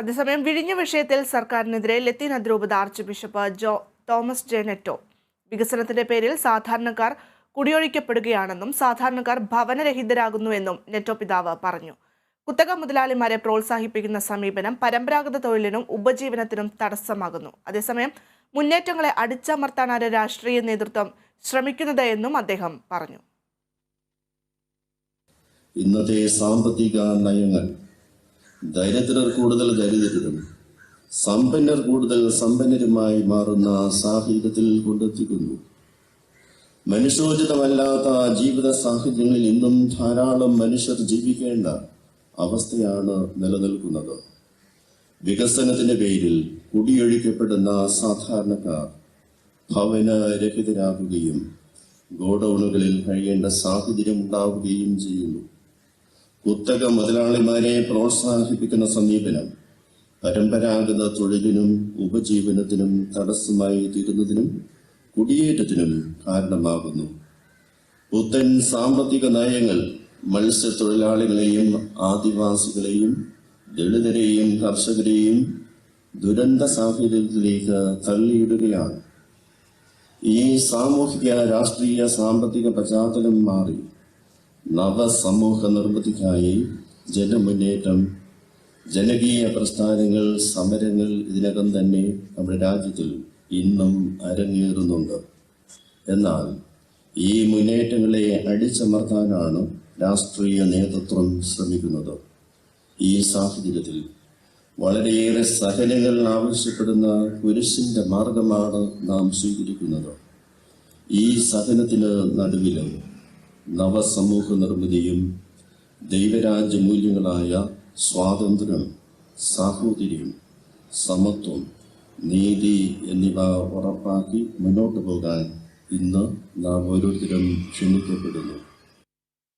അതേസമയം വിഴിഞ്ഞ വിഷയത്തിൽ സർക്കാരിനെതിരെ ലത്തീൻ അതിരൂപത ആർച്ച് ബിഷപ്പ് ജോ തോമസ് ജെനറ്റോ വികസനത്തിന്റെ പേരിൽ സാധാരണക്കാർ കുടിയൊഴിക്കപ്പെടുകയാണെന്നും സാധാരണക്കാർ ഭവനരഹിതരാകുന്നുവെന്നും നെറ്റോ പിതാവ് പറഞ്ഞു. കുത്തക മുതലാളിമാരെ പ്രോത്സാഹിപ്പിക്കുന്ന സമീപനം പരമ്പരാഗത തൊഴിലിനും ഉപജീവനത്തിനും തടസ്സമാകുന്നു. അതേസമയം മുന്നേറ്റങ്ങളെ അടിച്ചമർത്താനാണ് രാഷ്ട്രീയ നേതൃത്വം ശ്രമിക്കുന്നത് എന്നും അദ്ദേഹം പറഞ്ഞു. ഇന്നത്തെ സാമ്പത്തിക നയങ്ങൾ ദരിദ്രർ കൂടുതൽ ദരിദ്രരും സമ്പന്നർ കൂടുതൽ സമ്പന്നരുമായി മാറുന്ന സാഹചര്യത്തിൽ കൊണ്ടെത്തിക്കുന്നു. മനുഷ്യോചിതമല്ലാത്ത ജീവിത സാഹചര്യങ്ങളിൽ ഇന്നും ധാരാളം മനുഷ്യർ ജീവിക്കേണ്ട അവസ്ഥയാണ് നിലനിൽക്കുന്നത്. വികസനത്തിന്റെ പേരിൽ കുടിയൊഴിക്കപ്പെടുന്ന സാധാരണക്കാർ ഭവനരഹിതരാകുകയും ഗോഡൌണുകളിൽ കഴിയേണ്ട സാഹചര്യം ഉണ്ടാവുകയും ചെയ്യുന്നു. കുത്തക മുതലാളിമാരെ പ്രോത്സാഹിപ്പിക്കുന്ന സമീപനം പരമ്പരാഗത തൊഴിലിനും ഉപജീവനത്തിനും തടസ്സമായി തീരുന്നതിനും കുടിയേറ്റത്തിനും കാരണമാകുന്നു. പുത്തൻ സാമ്പത്തിക നയങ്ങൾ മത്സ്യത്തൊഴിലാളികളെയും ആദിവാസികളെയും ദളിതരെയും കർഷകരെയും ദുരന്ത സാഹചര്യത്തിലേക്ക് തള്ളിയിടുകയാണ്. ഈ സാമൂഹിക രാഷ്ട്രീയ സാമ്പത്തിക പശ്ചാത്തലം മാറി നവസമൂഹ നിർമ്മിതിക്കായി ജനമുന്നേറ്റം ജനകീയ പ്രസ്ഥാനങ്ങൾ സമരങ്ങൾ ഇതിനകം തന്നെ നമ്മുടെ രാജ്യത്തിൽ ഇന്നും അരങ്ങേറുന്നുണ്ട്. എന്നാൽ ഈ മുന്നേറ്റങ്ങളെ അടിച്ചമർത്താനാണ് രാഷ്ട്രീയ നേതൃത്വം ശ്രമിക്കുന്നത്. ഈ സാഹചര്യത്തിൽ വളരെയേറെ സഹനങ്ങൾ ആവശ്യപ്പെടുന്ന കുരിശിന്റെ മാർഗമാണ് നാം സ്വീകരിക്കുന്നത്. ഈ സഹനത്തിന് നടുവിലും നവസമൂഹ നിർമ്മിതിയും ദൈവരാജ്യ മൂല്യങ്ങളായ സ്വാതന്ത്ര്യം സാഹോദര്യം സമത്വം നീതി എന്നിവ ഉറപ്പാക്കി മുന്നോട്ട് പോകാൻ ഇന്ന് നാം ഓരോരുത്തരും ക്ഷണിക്കപ്പെടുന്നു.